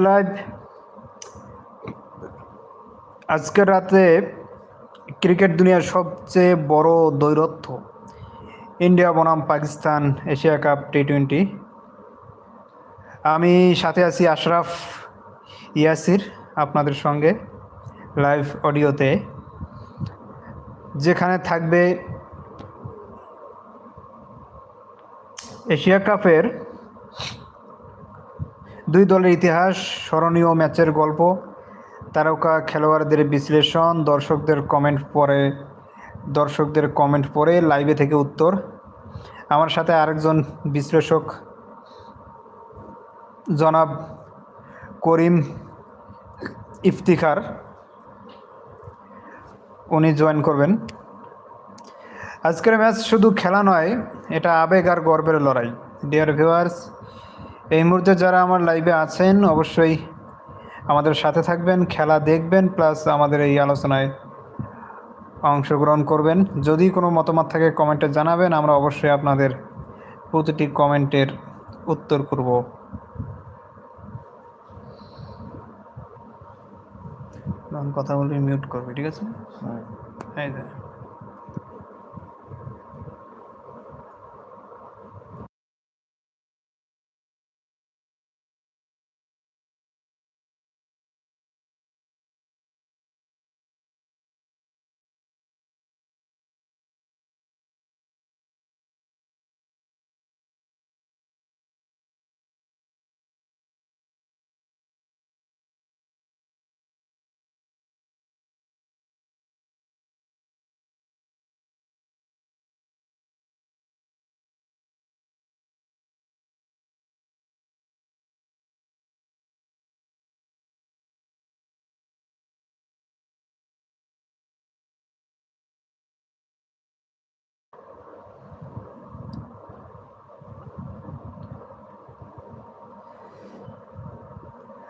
Live আজকের রাতে cricket দুনিয়ার সবচেয়ে বড় দৈরথ্য ইন্ডিয়া বনাম Pakistan Asia Cup T twenty আমি সাথে আছি আশরাফ ইয়াসির আপনাদের সঙ্গে লাইভ অডিওতে, যেখানে থাকবে এশিয়া কাপের দুই দলের ইতিহাস, স্মরণীয় ম্যাচের গল্প, তারকা খেলোয়াড়দের বিশ্লেষণ, দর্শকদের কমেন্ট পরে, দর্শকদের কমেন্ট পরে লাইভে থেকে উত্তর। আমার সাথে আরেকজন বিশ্লেষক, জনাব করিম ইফতিখার। উনি জয়েন করবেন। আজকের ম্যাচ শুধু খেলা নয়, এটা আবেগ আর গর্বের লড়াই। ডিয়ার ভিউয়ার্স এই মুহূর্তে যারা আমার লাইভে আছেন অবশ্যই আমাদের সাথে থাকবেন খেলা দেখবেন প্লাস আমাদের এই আলোচনায় অংশগ্রহণ করবেন। যদি কোনো মতামত থাকে কমেন্টে জানাবেন আমরা অবশ্যই আপনাদের প্রতিটি কমেন্টের উত্তর করব। কথা বলবি মিউট করবি ঠিক আছে? এই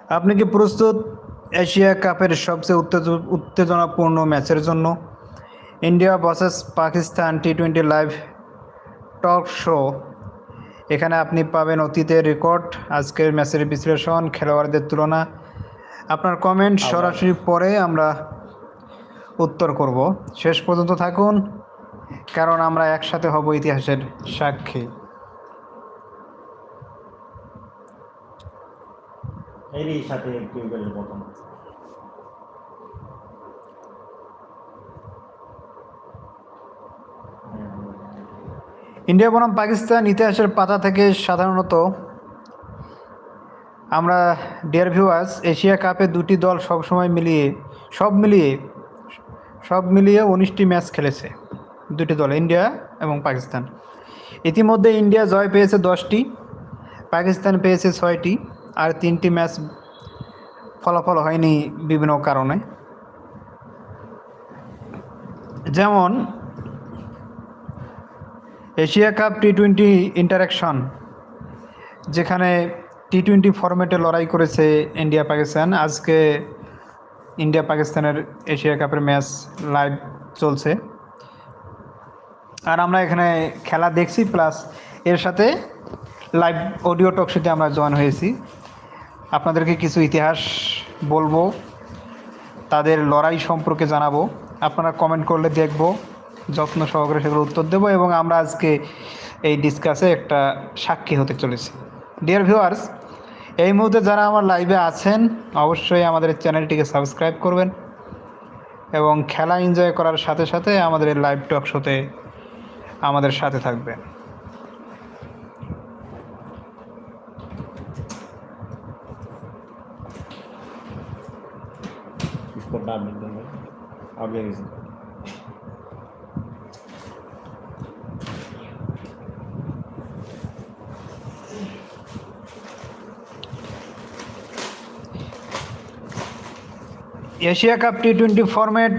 আপনি কি প্রস্তুত? এশিয়া কাপের সবচেয়ে উত্তেজ- উত্তেজনাপূর্ণ ম্যাচের জন্য India versus Pakistan T twenty live talk show. এখানে আপনি পাবেন অতীতের রেকর্ড আজকের ম্যাচের বিশ্লেষণ খেলোয়াড়দের তুলনা। আপনার কমেন্ট সরাসরি পরে আমরা উত্তর করব। শেষ পর্যন্ত থাকুন কারণ আমরা একসাথে হব ইতিহাসের সাক্ষী। এরই সাথে টিউবওয়েলের প্রথম। ইন্ডিয়া বনাম পাকিস্তান ইতিহাসের পাতা থেকে সাধারণত আমরা ডিয়ার ভিউয়ার্স এশিয়া কাপে দুটি দল সবসময় মিলিয়ে, সব মিলিয়ে সব মিলিয়ে উনিশটি ম্যাচ খেলেছে দুটি দল, ইন্ডিয়া এবং পাকিস্তান। ইতিমধ্যে ইন্ডিয়া জয় পেয়েছে দশটি, পাকিস্তান পেয়েছে ছয়টি। আর তিনটি ম্যাচ ফলাফল হয়নি বিভিন্ন কারণে। যেমন, Asia Cup T twenty interaction, যেখানে টি টোয়েন্টি ফরম্যাটে লড়াই করেছে ইন্ডিয়া পাকিস্তান। আজকে ইন্ডিয়া পাকিস্তানের এশিয়া কাপের ম্যাচ লাইভ চলছে। আর আমরা এখানে খেলা দেখছি, প্লাস এর সাথে লাইভ অডিও টকশোতে আমরা জয়েন হয়েছি। আপনাদেরকে কিছু ইতিহাস বলব, তাদের লড়াই সম্পর্কে জানাব। আপনারা কমেন্ট করলে দেখব, যত্ন সহকারে সেগুলো উত্তর দেবো এবং আমরা আজকে এই ডিসকাসে একটা সাক্ষী হতে চলেছি। ডিয়ার ভিউয়ার্স এই মুহূর্তে যারা আমার লাইভে আছেন, অবশ্যই আমাদের চ্যানেলটিকে সাবস্ক্রাইব করবেন এবং খেলা এনজয় করার সাথে সাথে আমাদের লাইভ টক শোতে আমাদের সাথে থাকবেন। স্কোরটা আপডেট করবে আপডেট গেছে Asia Cup T twenty format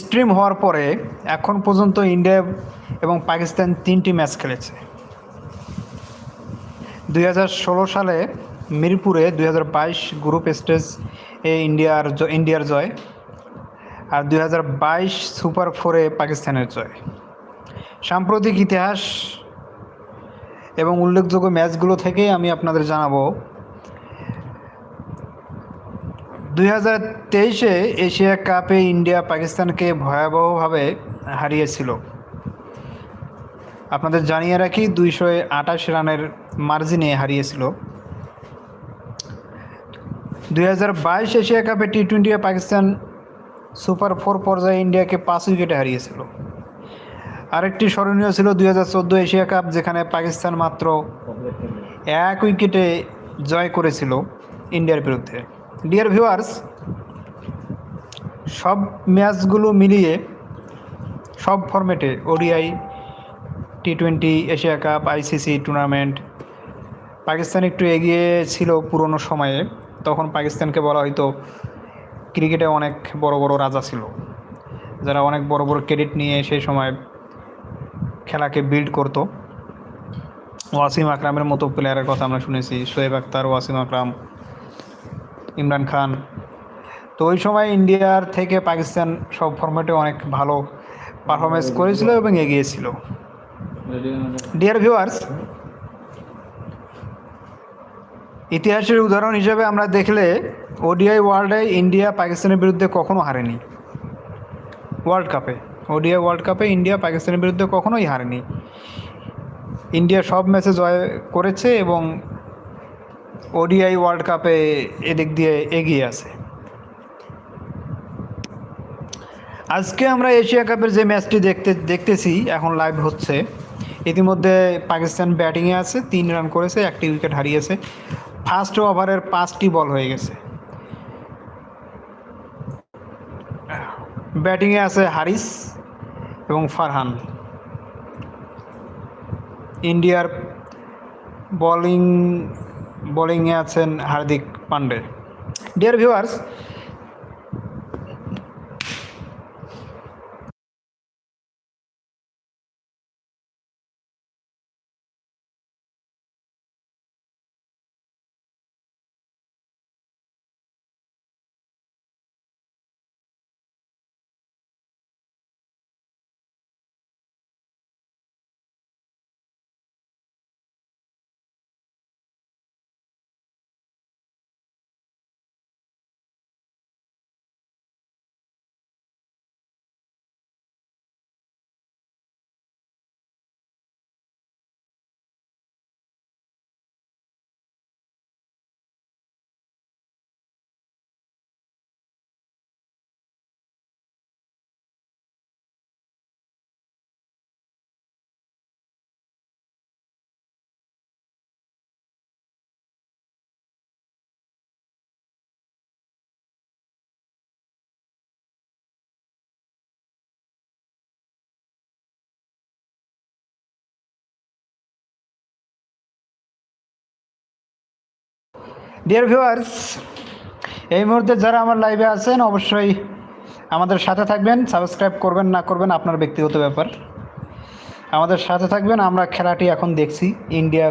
stream হওয়ার পরে এখন পর্যন্ত ইন্ডিয়া এবং পাকিস্তান তিনটি ম্যাচ খেলেছে। দুই হাজার ষোলো সালে মিরপুরে দুই হাজার বাইশ গ্রুপ স্টেজ এ ইন্ডিয়ার ইন্ডিয়ার জয় আর দুই হাজার বাইশ সুপার ফোরে পাকিস্তানের জয়। সাম্প্রতিক ইতিহাস এবং উল্লেখযোগ্য ম্যাচগুলো থেকে আমি আপনাদের জানাব। দুই হাজার তেইশে এশিয়া কাপে ইন্ডিয়া পাকিস্তানকে ভয়াবহভাবে হারিয়েছিল। আপনাদের জানিয়ে রাখি, দুইশো আঠাশ রানের মার্জিনে হারিয়েছিল। দুই হাজার বাইশ এশিয়া কাপে T twenty Pakistan super four পর্যায়ে ইন্ডিয়াকে পাঁচ উইকেটে হারিয়েছিল। আরেকটি স্মরণীয় ছিল দুই হাজার চোদ্দ এশিয়া কাপ, যেখানে পাকিস্তান মাত্র এক উইকেটে জয় করেছিল ইন্ডিয়ার বিরুদ্ধে। ডিয়ার ভিউয়ার্স সব ম্যাচগুলো মিলিয়ে, সব ফরম্যাটে ODI T twenty Asia Cup ICC tournament Pakistan একটু এগিয়ে ছিল পুরনো সময়ে। তখন পাকিস্তানকে বলা হয়তো ক্রিকেটে অনেক বড় বড় রাজা ছিল। যারা অনেক বড় বড় ক্রেডিট নিয়ে সেই সময় খেলাকে বিল্ড করতো। ওয়াসিম আকরামের মতো প্লেয়ারের কথা আমরা শুনেছি শোয়েব আক্তার, ওয়াসিম আকরাম, ইমরান খান। তো ওই সময় ইন্ডিয়ার থেকে পাকিস্তান সব ফরম্যাটে অনেক ভালো পারফরমেন্স করেছিল এবং এগিয়েছিল ডিয়ার ভিউয়ার্স ইতিহাসের উদাহরণ হিসেবে আমরা দেখলে ওডিআই ওয়ার্ল্ডে ইন্ডিয়া পাকিস্তানের বিরুদ্ধে কখনো হারেনি। ওয়ার্ল্ড কাপে ওডিআই ওয়ার্ল্ড কাপে ইন্ডিয়া পাকিস্তানের বিরুদ্ধে কখনোই হারেনি। ইন্ডিয়া সব ম্যাচে জয় করেছে এবং ওডিআই ওয়ার্ল্ড কাপে এদিক দিয়ে এগিয়ে আছে। আজকে আমরা এশিয়া কাপের যে ম্যাচটি দেখতে, দেখতেছি, এখন লাইভ হচ্ছে। ইতিমধ্যে পাকিস্তান ব্যাটিংয়ে আছে, তিন রান করেছে, একটি উইকেট হারিয়েছে। ফার্স্ট ওভারের পাঁচটি বল হয়ে গেছে। ব্যাটিংয়ে আছে হারিস এবং ফারহান। ইন্ডিয়ার বোলিং বোলিংয়ে আছেন Hardik Pandey. Dear viewers dear viewers এই মুহূর্তে যারা আমার লাইভে আছেন অবশ্যই আমাদের সাথে থাকবেন। সাবস্ক্রাইব করবেন না করবেন আপনার ব্যক্তিগত ব্যাপার। আমাদের সাথে থাকবেন আমরা খেলাটি এখন দেখছি। ইন্ডিয়া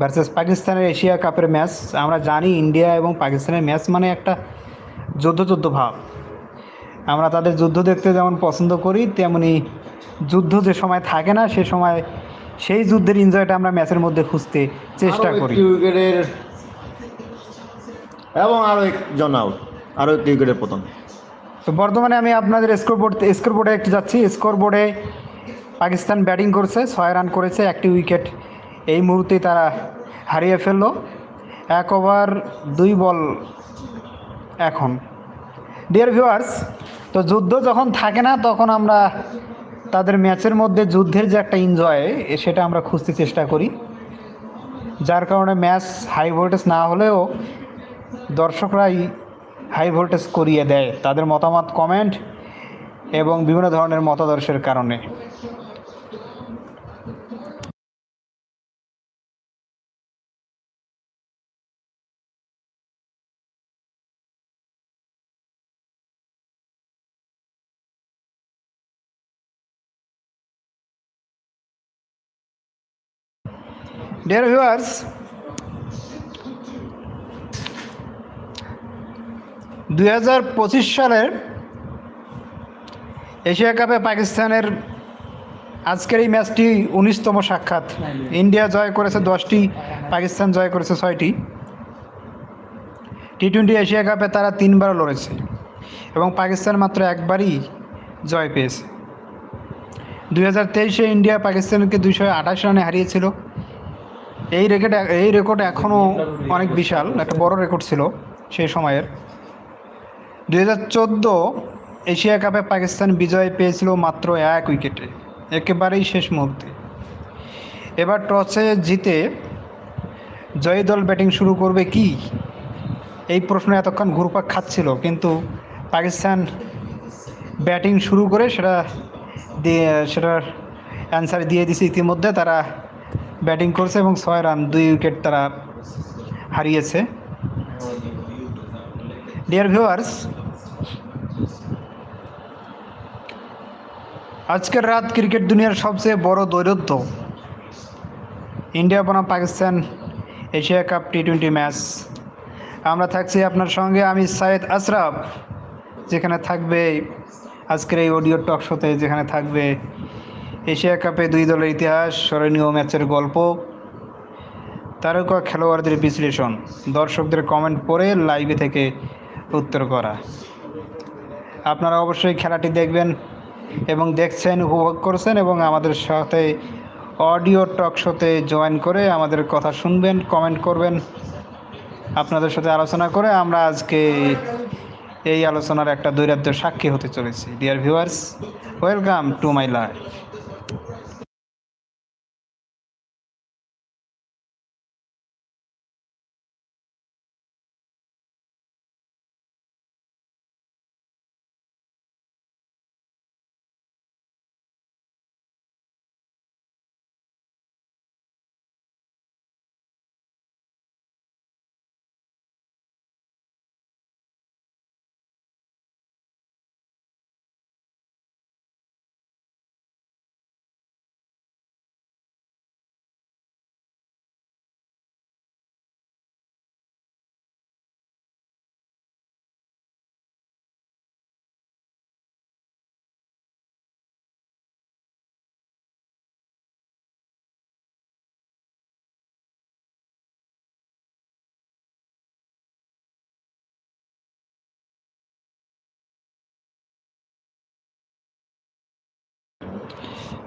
ভার্সেস পাকিস্তানের এশিয়া কাপের ম্যাচ আমরা জানি ইন্ডিয়া এবং পাকিস্তানের ম্যাচ মানে একটা যুদ্ধ যুদ্ধ ভাব। আমরা তাদের যুদ্ধ দেখতে যেমন পছন্দ করি তেমনি যুদ্ধ যে সময় থাকে না সে সময় সেই যুদ্ধের এনজয়টা আমরা ম্যাচের মধ্যে খুঁজতে চেষ্টা করি। এবং আরও একজন আউট আরও একটি উইকেটের পতন তো বর্তমানে আমি আপনাদের স্কোর বোর্ড স্কোর বোর্ডে একটু যাচ্ছি। স্কোর বোর্ডে পাকিস্তান ব্যাটিং করছে, ছয় রান করেছে, একটি উইকেট এই মুহূর্তেই তারা হারিয়ে ফেলল। এক ওভার দুই বল এখন। ডিয়ার ভিউয়ার্স তো যুদ্ধ যখন থাকে না, তখন আমরা তাদের ম্যাচের মধ্যে যুদ্ধের যে একটা এনজয় সেটা আমরা খুঁজতে চেষ্টা করি। যার কারণে ম্যাচ হাই ভোল্টেজ না হলেও দর্শকরাই হাই ভোল্টেজ করিয়ে দেয়। তাদের মতামত কমেন্ট এবং বিভিন্ন ধরনের মতাদর্শের কারণে। ডিয়ার ভিউয়ার্স পঁচিশ সালের এশিয়া কাপে পাকিস্তানের আজকের এই ম্যাচটি উনিশতম সাক্ষাৎ। ইন্ডিয়া জয় করেছে দশটি, পাকিস্তান জয় করেছে ছয়টি। টি টোয়েন্টি এশিয়া কাপে তারা তিনবার লড়েছে এবং পাকিস্তান মাত্র একবারই জয় পেয়েছে। দুই হাজার তেইশে ইন্ডিয়া পাকিস্তানকে দুইশো আঠাশ রানে হারিয়েছিল। এই রেকর্ড এই রেকর্ড এখনও অনেক বিশাল, একটা বড় রেকর্ড ছিল সেই সময়ের। দুই হাজার চোদ্দ এশিয়া কাপে পাকিস্তান বিজয় পেয়েছিল মাত্র এক উইকেটে, একেবারেই শেষ মুহূর্তে। এবার টসে জিতে জয়ী দল ব্যাটিং শুরু করবে কি? এই প্রশ্ন এতক্ষণ ঘুরপাক খাচ্ছিল, কিন্তু পাকিস্তান ব্যাটিং শুরু করে সেটা দিয়ে, সেটার অ্যান্সার দিয়ে দিছে ইতিমধ্যে। তারা ব্যাটিং করছে এবং ছয় রান, দুই উইকেট তারা হারিয়েছে। ডিয়ার ভিউয়ার্স আজকের রাত ক্রিকেট দুনিয়ার সবচেয়ে বড় দৈরত্য ইন্ডিয়া বনাম Pakistan Asia Cup T twenty match. আমরা থাকছি আপনার সঙ্গে আমি সাইদ আশরাফ, যেখানে থাকবে আজকের এই অডিও টক শোতে, যেখানে থাকবে এশিয়া কাপে দুই দলের ইতিহাস, স্মরণীয় ম্যাচের গল্প, তারকা খেলোয়াড়দের বিশ্লেষণ, দর্শকদের কমেন্ট পড়ে লাইভে থেকে উত্তর করা। আপনারা অবশ্যই খেলাটি দেখবেন। এবং দেখছেন, উপভোগ করছেন এবং আমাদের সাথে অডিও টক শোতে জয়েন করে আমাদের কথা শুনবেন, কমেন্ট করবেন। আপনাদের সাথে আলোচনা করে আমরা আজকে এই আলোচনার একটা দৈরাদ্য সাক্ষী হতে চলেছি। Dear viewers welcome to my life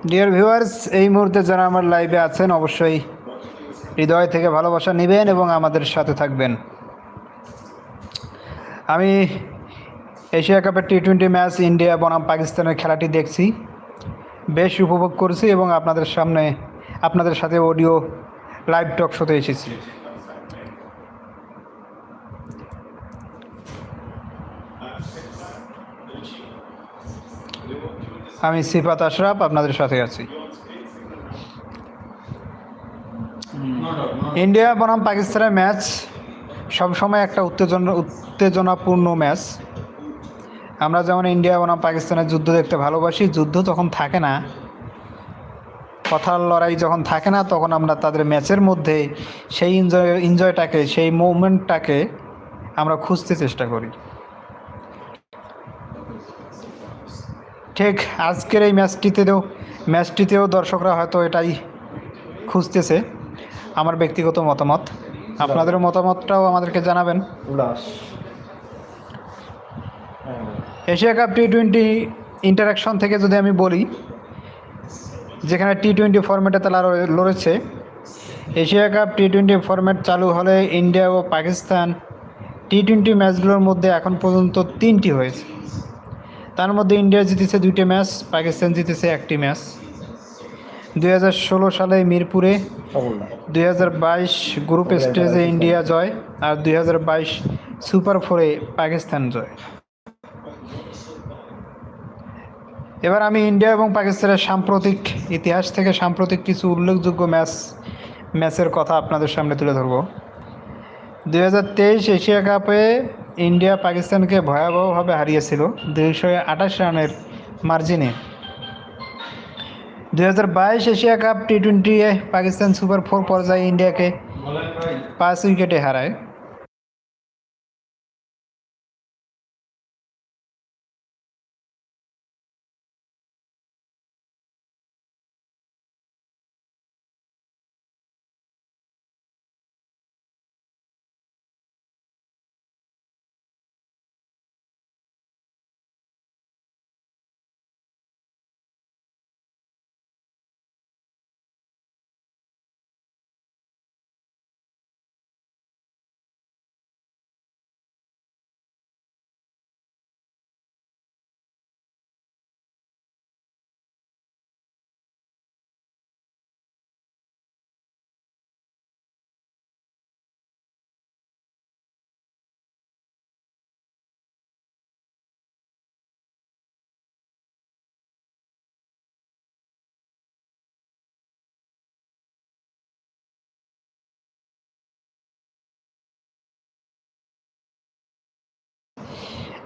dear viewers এই মুহূর্তে যারা আমার লাইভে আছেন, অবশ্যই হৃদয় থেকে ভালোবাসা নেবেন এবং আমাদের সাথে থাকবেন। আমি এশিয়া কাপের টি টোয়েন্টি ম্যাচ ইন্ডিয়া বনাম পাকিস্তানের খেলাটি দেখছি, বেশ উপভোগ করছি এবং আপনাদের সামনে, আপনাদের সাথে অডিও লাইভ টক শোতে এসেছি। আমি সিফাত আশরাফ আপনাদের সাথে আছি। ইন্ডিয়া বনাম পাকিস্তানের ম্যাচ, সবসময় একটা উত্তেজনা, উত্তেজনাপূর্ণ ম্যাচ। আমরা যেমন ইন্ডিয়া বনাম পাকিস্তানের যুদ্ধ দেখতে ভালোবাসি, যুদ্ধ তখন থাকে না। কথার লড়াই যখন থাকে না, তখন আমরা তাদের ম্যাচের মধ্যে সেই এনজয় এনজয়টাকে সেই মুভমেন্টটাকে আমরা খুঁজতে চেষ্টা করি। ঠিক আজকের এই ম্যাচটিতেও ম্যাচটিতেও দর্শকরা হয়তো এটাই খুঁজতেছে আমার ব্যক্তিগত মতামত। আপনাদের মতামতটাও আমাদেরকে জানাবেন। Asia Cup T twenty interaction থেকে যদি আমি বলি যেখানে টি টোয়েন্টি ফরম্যাটে তারা লড়ে- লড়েছে Asia Cup T twenty format চালু হলে ইন্ডিয়া ও পাকিস্তান টি টোয়েন্টি ম্যাচগুলোর মধ্যে এখন পর্যন্ত তিনটি হয়েছে। তার মধ্যে ইন্ডিয়া জিতেছে দুইটি ম্যাচ, পাকিস্তান জিতেছে একটি ম্যাচ। দুই হাজার ষোলো সালে মিরপুরে, দুই হাজার বাইশ গ্রুপ স্টেজে ইন্ডিয়া জয়, আর দুই হাজার বাইশ সুপার ফোরে পাকিস্তান জয়। এবার আমি ইন্ডিয়া এবং পাকিস্তানের সাম্প্রতিক ইতিহাস থেকে সাম্প্রতিক কিছু উল্লেখযোগ্য ম্যাচ, ম্যাচের কথা আপনাদের সামনে তুলে ধরব। দুই হাজার তেইশ এশিয়া কাপে ইন্ডিয়া পাকিস্তানকে ভয়াবহভাবে হারিয়েছিল দুইশো আঠাশ রানের মার্জিনে। দুই হাজার বাইশ Asia Cup T twenty Pakistan super four পর্যায়ে ইন্ডিয়াকে পাঁচ উইকেটে হারায়।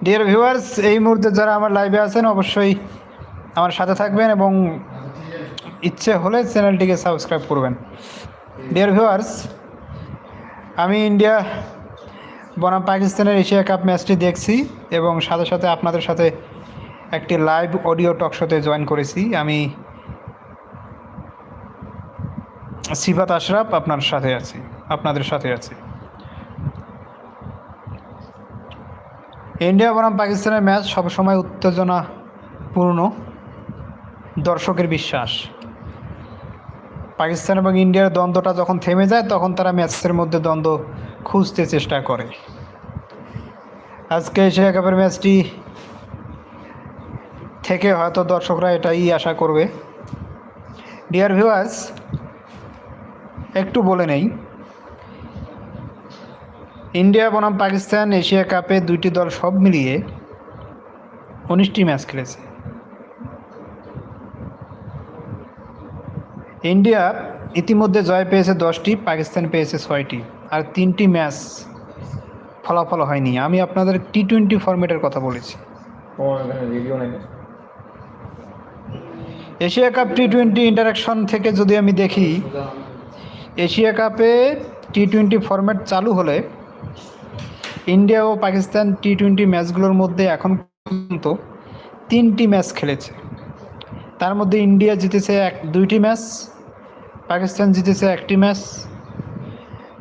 ডিয়ার ভিউয়ার্স এই মুহূর্তে যারা আমার লাইভে আছেন, অবশ্যই আমার সাথে থাকবেন এবং ইচ্ছে হলে চ্যানেলটিকে সাবস্ক্রাইব করবেন। ডিয়ার ভিউয়ার্স আমি ইন্ডিয়া, বনাম পাকিস্তানের এশিয়া কাপ ম্যাচটি দেখছি এবং সাথে সাথে আপনাদের সাথে একটি লাইভ অডিও টক শোতে জয়েন করেছি। আমি সিফাত আশরাফ আপনার সাথে আছি, আপনাদের সাথে আছি। ইন্ডিয়া বনাম পাকিস্তানের ম্যাচ সবসময় উত্তেজনাপূর্ণ। দর্শকের বিশ্বাস। পাকিস্তান এবং ইন্ডিয়ার দ্বন্দ্বটা যখন থেমে যায়, তখন তারা ম্যাচের মধ্যে দ্বন্দ্ব খুঁজতে চেষ্টা করে। আজকে এশিয়া কাপের ম্যাচটি থেকে হয়তো দর্শকরা এটাই আশা করবে। ডিয়ার ভিউয়ার্স, একটু বলে নেই ইন্ডিয়া বনাম পাকিস্তান, এশিয়া কাপে দুইটি দল সব মিলিয়ে উনিশটি ম্যাচ খেলেছে। ইন্ডিয়া ইতিমধ্যে জয় পেয়েছে দশটি, পাকিস্তান পেয়েছে ছয়টি, আর তিনটি ম্যাচ ফলাফল হয়নি। আমি আপনাদের টি টোয়েন্টি ফরম্যাটের কথা বলেছি। Asia Cup T twenty interaction থেকে যদি আমি দেখি, এশিয়া কাপে টি টোয়েন্টি ফরম্যাট চালু হলে ইন্ডিয়া ও পাকিস্তান টি টোয়েন্টি ম্যাচগুলোর মধ্যে এখন পর্যন্ত তিনটি ম্যাচ খেলেছে। তার মধ্যে ইন্ডিয়া জিতেছে এক, দুইটি ম্যাচ, পাকিস্তান জিতেছে একটি ম্যাচ।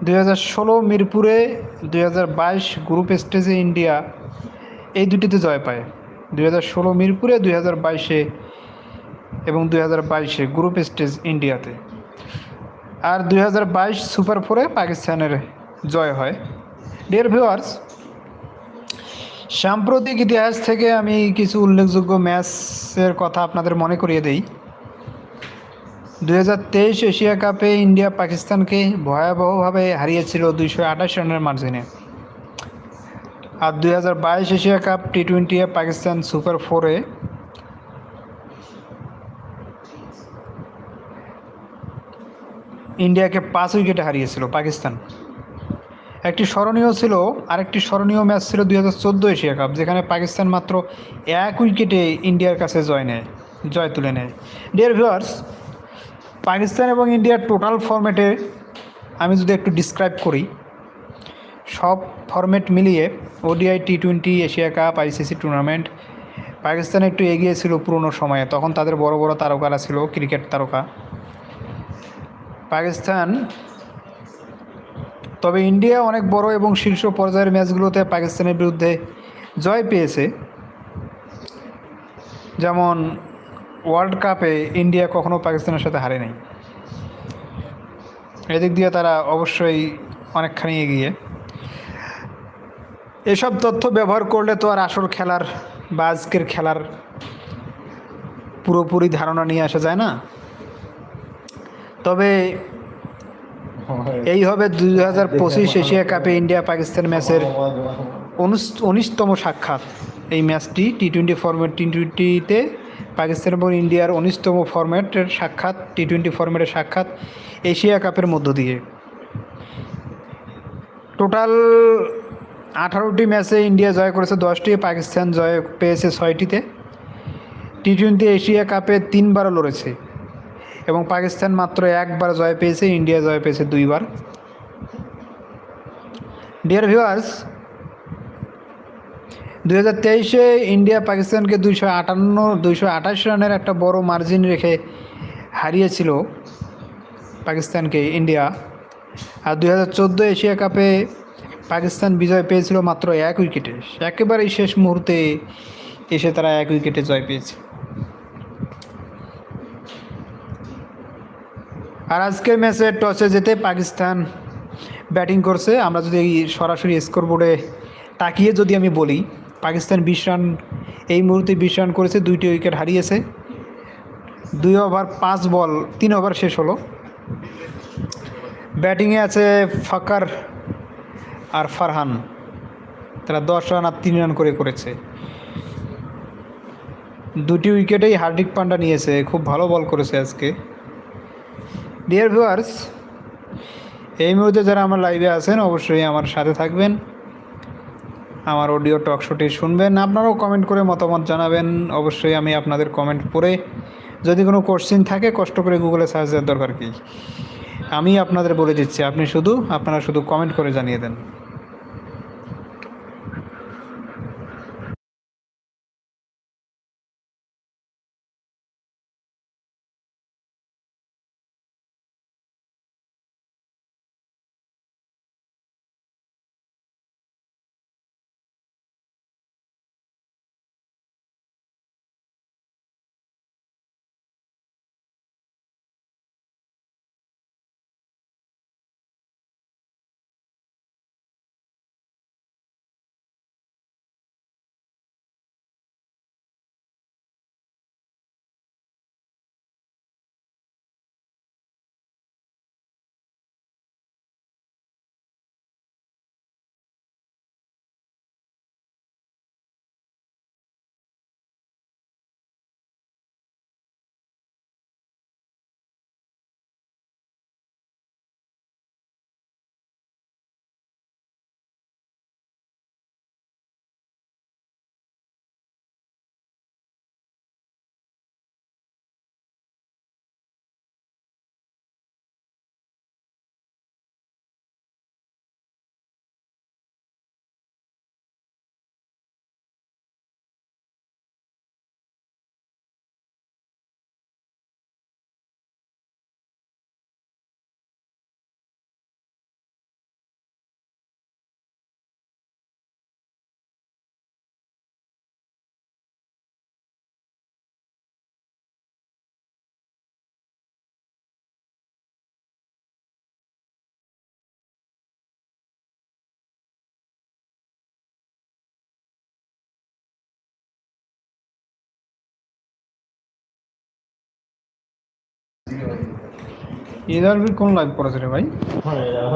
দুই হাজার ষোলো মিরপুরে দুই হাজার বাইশ গ্রুপ স্টেজে ইন্ডিয়া এই দুটিতে জয় পায়। দুই হাজার ষোলো মিরপুরে, দুই হাজার বাইশে এবং দুই হাজার বাইশে গ্রুপ স্টেজ ইন্ডিয়াতে। আর দুই হাজার বাইশ সুপার ফোরে পাকিস্তানের জয় হয়। ডিয়ার ভিউয়ার্স সাম্প্রতিক ইতিহাস থেকে আমি কিছু উল্লেখযোগ্য ম্যাচের কথা আপনাদের মনে করিয়ে দেই। দু হাজার তেইশ এশিয়া কাপে ইন্ডিয়া পাকিস্তানকে ভয়াবহভাবে হারিয়েছিল দুইশো আঠাশ রানের মার্জিনে। আর দুই হাজার বাইশ Asia Cup T twenty Pakistan super ফোরে ইন্ডিয়াকে পাঁচ উইকেটে হারিয়েছিল পাকিস্তান। একটি স্মরণীয় ছিল, আরেকটি স্মরণীয় ম্যাচ ছিল দুই হাজার চোদ্দ এশিয়া কাপ, যেখানে পাকিস্তান মাত্র এক উইকেটে ইন্ডিয়ার কাছে জয় নেয়, জয় তুলে নেয়। ডিয়ার ভিউয়ার্স পাকিস্তান এবং ইন্ডিয়ার টোটাল ফরম্যাটে আমি যদি একটু ডিসক্রাইব করি, সব ফরম্যাট মিলিয়ে ODI T twenty Asia Cup ICC tournament Pakistan একটু এগিয়ে ছিল পুরনো সময়ে, তখন তাদের বড় বড় তারকারা ছিল, ক্রিকেট তারকা। পাকিস্তান তবে ইন্ডিয়া অনেক বড় এবং শীর্ষ পর্যায়ের ম্যাচগুলোতে পাকিস্তানের বিরুদ্ধে জয় পেয়েছে। যেমন ওয়ার্ল্ড কাপে ইন্ডিয়া কখনো পাকিস্তানের সাথে হারে নাই। এদিক দিয়ে তারা অবশ্যই অনেকখানি এগিয়ে। এসব তথ্য ব্যবহার করলে তো আর আসল খেলার বা আজকের খেলার পুরোপুরি ধারণা নিয়ে আসা যায় না। তবে এই হবে দুই হাজার পঁচিশ এশিয়া কাপে ইন্ডিয়া পাকিস্তান ম্যাচের উনিশতম সাক্ষাৎ। এই ম্যাচটি টি টোয়েন্টি ফরম্যাট টি টোয়েন্টিতে পাকিস্তান এবং ইন্ডিয়ার উনিশতম ফরম্যাটের সাক্ষাৎ টি টোয়েন্টি ফরম্যাটের সাক্ষাৎ এশিয়া কাপের মধ্য দিয়ে। টোটাল আঠারোটি ম্যাচে ইন্ডিয়া জয় করেছে, দশটি পাকিস্তান জয় পেয়েছে ছয়টিতে। টি টোয়েন্টি এশিয়া কাপে তিনবারও লড়েছে। এবং পাকিস্তান মাত্র একবার জয় পেয়েছে, ইন্ডিয়া জয় পেয়েছে দুইবার। ডিয়ার ভিউয়ার্স দুই হাজার তেইশে ইন্ডিয়া পাকিস্তানকে দুইশো আটান্ন, দুইশো আঠাশ রানের একটা বড় মার্জিন রেখে হারিয়েছিল পাকিস্তানকে ইন্ডিয়া। আর দুই হাজার চোদ্দ এশিয়া কাপে পাকিস্তান বিজয় পেয়েছিল মাত্র এক উইকেটে। একেবারেই শেষ মুহূর্তে এসে তারা এক উইকেটে জয় পেয়েছে। আর আজকের ম্যাচে টসে যেতে পাকিস্তান ব্যাটিং করছে। আমরা যদি এই সরাসরি স্কোর বোর্ডে তাকিয়ে যদি আমি বলি, পাকিস্তান বিশ রান, এই মুহূর্তে বিশ রান করেছে, দুইটি উইকেট হারিয়েছে। দুই ওভার, পাঁচ বল, তিন ওভার শেষ হলো। ব্যাটিংয়ে আছে ফাকার আর ফারহান। তারা দশ রান আর তিন রান করে করেছে। দুটি উইকেটেই হার্দিক পান্ডা নিয়েছে, খুব ভালো বল করেছে আজকে। ডিয়ার ভিউয়ার্স এই মুহূর্তে যারা আমার লাইভে আছেন, অবশ্যই আমার সাথে থাকবেন। আমার অডিও টক শোটি শুনবেন। আপনারাও কমেন্ট করে মতামত জানাবেন। অবশ্যই আমি আপনাদের কমেন্ট পড়ে যদি কোনো কোশ্চিন থাকে, কষ্ট করে গুগলে সার্চ দেওয়ার দরকার কি? আমি আপনাদের বলে দিচ্ছি, আপনি শুধু, আপনারা শুধু কমেন্ট করে জানিয়ে দেন। ইদার কোন লাইভ করেছে রে ভাই? হ্যাঁ